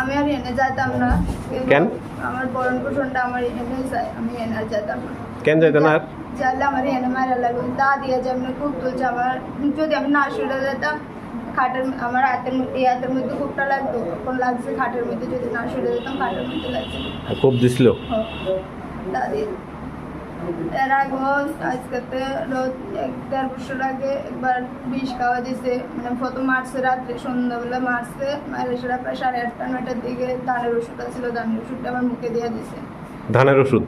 আমি আর এনে যাইতাম না। কেন? আমার বরণ পোষণটা আমার এনে যায় আমি এনে আর যাইতাম না। কেন যাইতে না জানলে আমার এনে মারা লাগবে। দা দিয়ে যে আমি খুব তুলছে আমার যদি আমি না শুনে যেতাম খাটের আমার হাতের মধ্যে এই হাতের মধ্যে খুবটা লাগতো। তখন লাগছে খাটের মধ্যে যদি না শুনে যেতাম খাটের মধ্যে লাগছে। খুব দিছিল? দাদি এর আগেও আজকেতে এক দেড় বছর আগে একবার বিষ খাওয়া দিছে মানে প্রথম রাত্রে সন্ধ্যাবেলা মারছে মায়ের সেটা প্রায় সাড়ে আটটা নয়টার দিকে ধানের ওষুধ ছিল ধানের ওষুধটা আমার মুখে দিয়ে দিছে ধানের ওষুধ?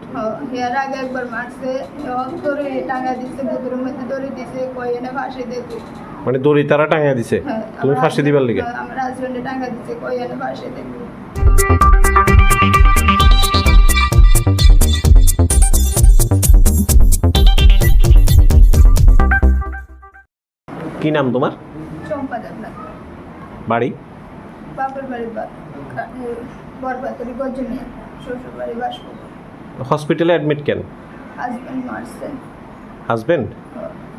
এর আগে একবার মারছে ধরে টাঙা দিছে মধ্যে ধরে দিছে কই এনে ফাঁসি দিতে মানে দড়ি তারা টাঙিয়ে দিছে হ্যাঁ, তুমি ফাঁসি দিবার লিগে? হ্যাঁ, আমার হাজবেন্ডে টাঙা দিছে কই এনে ফাঁসি দিতে কি নাম তোমার? বাড়ি? হসপিটালে অ্যাডমিট কেন? হাজবেন্ড হাজবেন্ড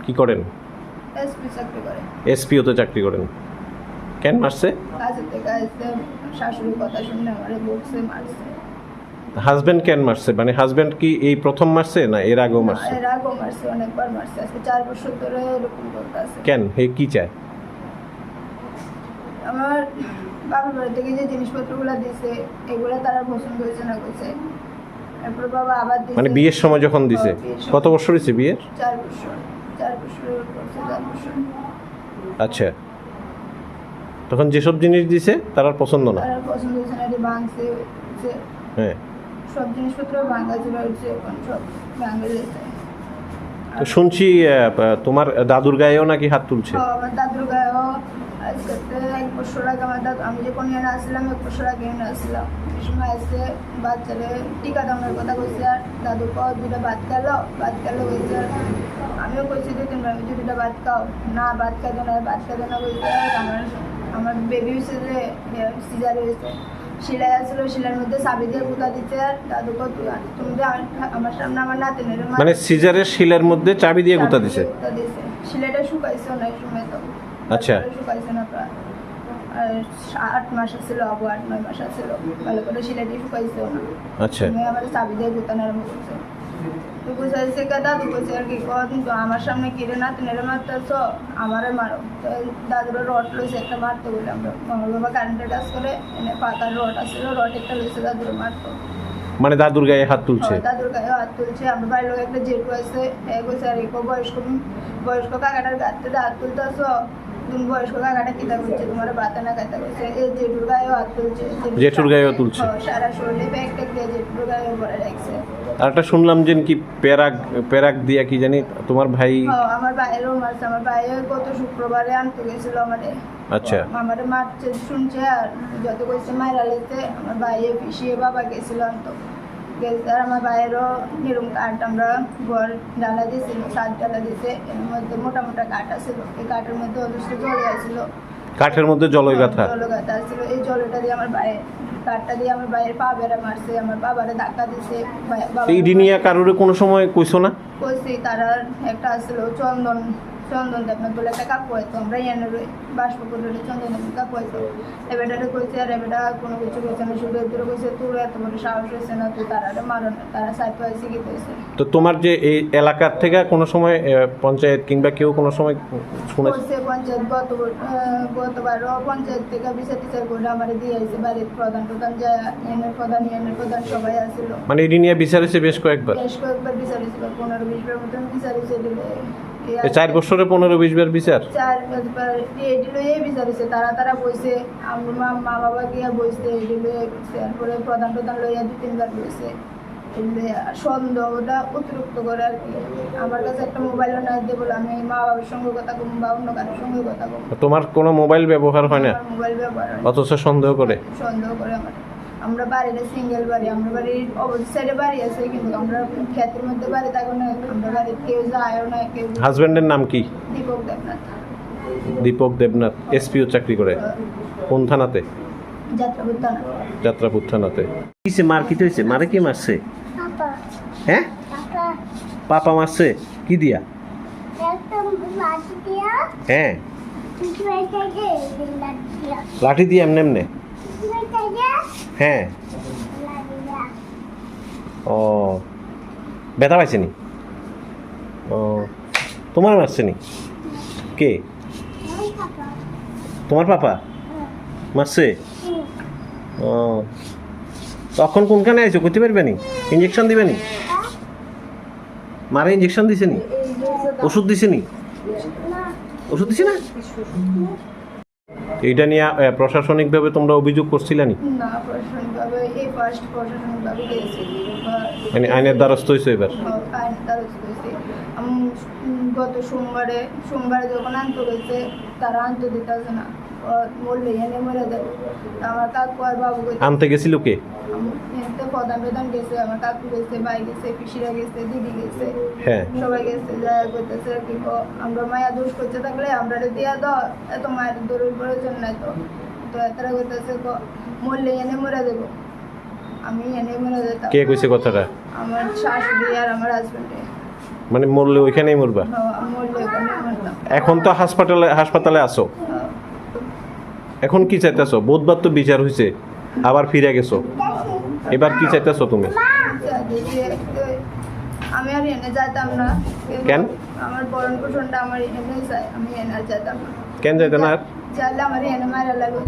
কি করেন? এসপি করে। চাকরি করেন। কেন মারছে? শাশুড়ির কথা শুনে আমার বকছে মারছে। হাজবেন্ড কেন মারছে? মানে হাজবেন্ড কি এই প্রথম মারছে না এর আগেও মারছে? এর আগেও মারছে অনেকবার মারছে। আজকে চার বছর ধরে এরকম করতে কেন? হে কি চায়? আমার বাবার বাড়ি থেকে যে জিনিসপত্রগুলো দিছে এগুলো তারা পছন্দ হয়েছে না করছে। এরপর বাবা আবার দিছে মানে বিয়ের সময় যখন দিছে? হ্যাঁ, বিয়ের কত বছর হয়েছে বিয়ের? চার বছর। চার বছর চার বছর। আচ্ছা। তখন যেসব জিনিস দিছে তার পছন্দ না? তারা পছন্দ হয়েছে না ভাঙছে হ্যাঁ। সব জিনিসপত্র হচ্ছে এখন সব তো শুনছি তোমার দাদুর গায়েও নাকি হাত তুলছে? আমার দাদুর গায়েও আজকে এক বছর আগে আমার দাদু আমি যখন এনে আসছিলাম এক বছর আগে এনে আসছিলাম। এই সময় এসে বাচ্চারে টিকা দামের কথা কইছে আর দাদু কও দুটা ভাত খেলো ভাত খেলো কইছে। আমিও কইছি দুই তিনবার আমি দুটা ভাত খাও। না ভাত খাইতো না ভাত খাইতো না কইছে। আমার আমার বেবি হয়েছে যে সিজার হয়েছে শিলাই আসলো শিলার মধ্যে সাবিদের দিয়ে গুতা দিতে আর দাদু কও তুই তুমি আমার- সামনে আমার নাতিনের মানে সিজারের শিলার মধ্যে চাবি দিয়ে গুঁতা দিছে? শিলাটা শুকাইছে অনেক সময় তো। আচ্ছা। শুকাইছে না প্রায়। আর আট মাস ছিল আবু আট নয় মাস ছিল ভালো করে শিলাটি শুকাইছেও না। আচ্ছা। আমার চাবি দিয়ে নরম আরম্ভ করছে। তো বুঝাইছে কে দাদু কইছে আর কি আমার সামনে কিরে না তিনেরে মারতেছ আমারে মারো। তো দাদুরা রড লইছে একটা মারতে বলে আমরা। বাবা কারেন্টে টাচ করে এনে পাতার রড আসছিল রড একটা লইছে দাদুরে মারতো। মানে দাদুর গায়ে হাত তুলছে? দাদুর গায়ে হাত তুলছে। আমার বাড়ির লোক একটা জেঠু আছে এ কইছে আর একো বয়স্ক বয়স্ক কাকাটার গাতে হাত তুলতেছ তুমি বয়স্ক কাকাটা কিতা করছে? তোমার বাতা না খাইতে করছে? এই জেঠুর গায়েও হাত তুলছে জেঠুর গায়েও তুলছে? হ্যাঁ, সারা শরীরে ব্যাগ ট্যাগ দিয়ে জেঠুর গায়েও ভরে রাখছে। আর একটা শুনলাম যে কি পেরাক পেরাক দিয়া কি জানি তোমার ভাই হ্যাঁ, আমার ভাইয়েরও মারছে আমার ভাইয়ে গত শুক্রবারে আনতে গেছিল আমারে। আচ্ছা। আমারে মারছে শুনছে আর যত কইছে মায়েরা লেতে আমার ভাইয়ে পিছিয়ে বাবা গেছিল আনতো। আর আমার ভাইয়েরও এরকম কাঠ আমরা ঘর ডালা দিয়েছিল সাত ডালা দিয়েছে। এর মধ্যে মোটা মোটা কাঠ আছিল এই কাঠের মধ্যে অদৃষ্ট জল আসছিল কাঠের মধ্যে জলই গাথা। জল গাথা আসছিল এই জলটা দিয়ে আমার ভাইয়ের কাঠটা দিয়ে আমার ভাইয়ের পা বেড়া মারছে আমার বাবারে ধাক্কা দিছে বাবা- এই নিয়ে কারোর কোনো সময় কইছো না? কইছি তারা একটা আসলো চন্দন চন্দন দেবনাথ বলে একটা কাকু হয়তো আমরা এনে বাষ্পপুরে চন্দন দেবনাথ কাকু হয়তো। এবারে কইছে আর এবারে কোনো কিছু কইছে না শুধু এদের কইছে তোর এত বড় সাহস হয়েছে না তুই তারারে মারো না তারা সাইপে আইসি কি কইছে তো তোমার যে এই এলাকার থেকে কোনো সময় পঞ্চায়েত কিংবা কেউ কোনো সময় শুনেছে? পঞ্চায়েত গত গতবারও পঞ্চায়েত থেকে বিচার টিচার করে আমার দিয়ে আইছে বাড়ির প্রধান প্রধান যা এনের প্রধান এনের প্রধান সবাই আসছিল মানে এটি নিয়ে বিচারেছে বেশ কয়েকবার? বেশ কয়েকবার বিচার হয়েছিল পনেরো বিশ বার মতন বিচার হয়েছে দিলে এই চার বছরে পনেরো বিশ বার বিচার? চার পাঁচবার এটি লইয়ে বিচারিছে তারা তারা বইছে আমার মা বাবা গিয়া বইছে এটি লইয়ে গেছে তারপরে প্রধান প্রধান লইয়া দু তিনবার বইছে সন্দেহটা অতিরিক্ত করে আর কি। আমার কাছে একটা মোবাইলও নাই বলে আমি মা বাবার সঙ্গে কথা কম বা অন্য কারোর সঙ্গে কথা কম। তোমার কোনো মোবাইল ব্যবহার হয় না? মোবাইল ব্যবহার। অথচ সন্দেহ করে? সন্দেহ করে আমার। আমরা বাড়িটা সিঙ্গেল বাড়ি আমরা বাড়ির অপোজিট সাইডে বাড়ি আছে কিন্তু আমরা ক্ষেতের মধ্যে বাড়ি থাকো না আমরা বাড়ির কেউ যায়ও না কেউ হাজব্যান্ডের নাম কি? দীপক দেবনাথ। দীপক দেবনাথ এসপিও চাকরি করে। কোন থানাতে? যাত্রা বুদ্ধা যাত্রাপুর থানাতে। কিসে মার কি হয়েছে? মারে কি মারছে? হ্যাঁ? পাপা। মারছে? কি দিয়া? একদম লাঠি দিয়া। হ্যাঁ। লাঠি দিয়া এমনি এমনি? হ্যাঁ। ও, ব্যথা পাইছেনি? ও, তোমার মারছেনি? কে? তোমার পাপা? মারছে? ও, তখন কোনখানে আইছো? করতে পারবে নি ইঞ্জেকশন দিবে নি মারে ইঞ্জেকশন দিছে নি ওষুধ দিছে নি ওষুধ দিছে না? এইটা নিয়ে প্রশাসনিকভাবে তোমরা অভিযোগ করছিলে নি প্রশাসনিকভাবে এই ফার্স্ট প্রশাসনিকভাবে গেছি। মানে আইনের দ্বারস্থ হয়েছে এবার? আইন দ্বারস্থ হয়েছি। গত সোমবারে সোমবারে যখন আনতে গেছে তারা আনতে দিতে না। বললে এনে মরে যাবে তা আমার কাকু আর বাবু আনতে গেছিল কে? প্রধান প্রধান গেছে আমার কাকু গেছে ভাই গেছে পিসিরা গেছে দিদি গেছে হ্যাঁ। সবাই গেছে করতেছে কি আমরা মায়া দোষ করতে থাকলে আমরা দিয়া দাও এত মায়ের দৌড়ের প্রয়োজন নাই তো তো এতটা করতেছে মরলে এনে মরে দেবো আমি এনে মরে যেতাম কে কইছে কথাটা? আমার শাশুড়ি আর আমার হাজবেন্ডে মানে মরলে ওইখানেই মরবা? মরলে ওখানে এখন তো হাসপাতালে হাসপাতালে আসো হ্যাঁ, এখন কি চাইতেছ? বুধবার তো বিচার হয়েছে আবার ফিরে গেছো। এবার কি চাইতেছ তুমি? আমি আর এনে যাইতাম না। কেন? আমার বরণ পোষণটা আমার এনে চাই আমি এনে আর যাইতাম না। কেন যাইতাম না? আর? চাইলে আমার এনে মারা লাগবে।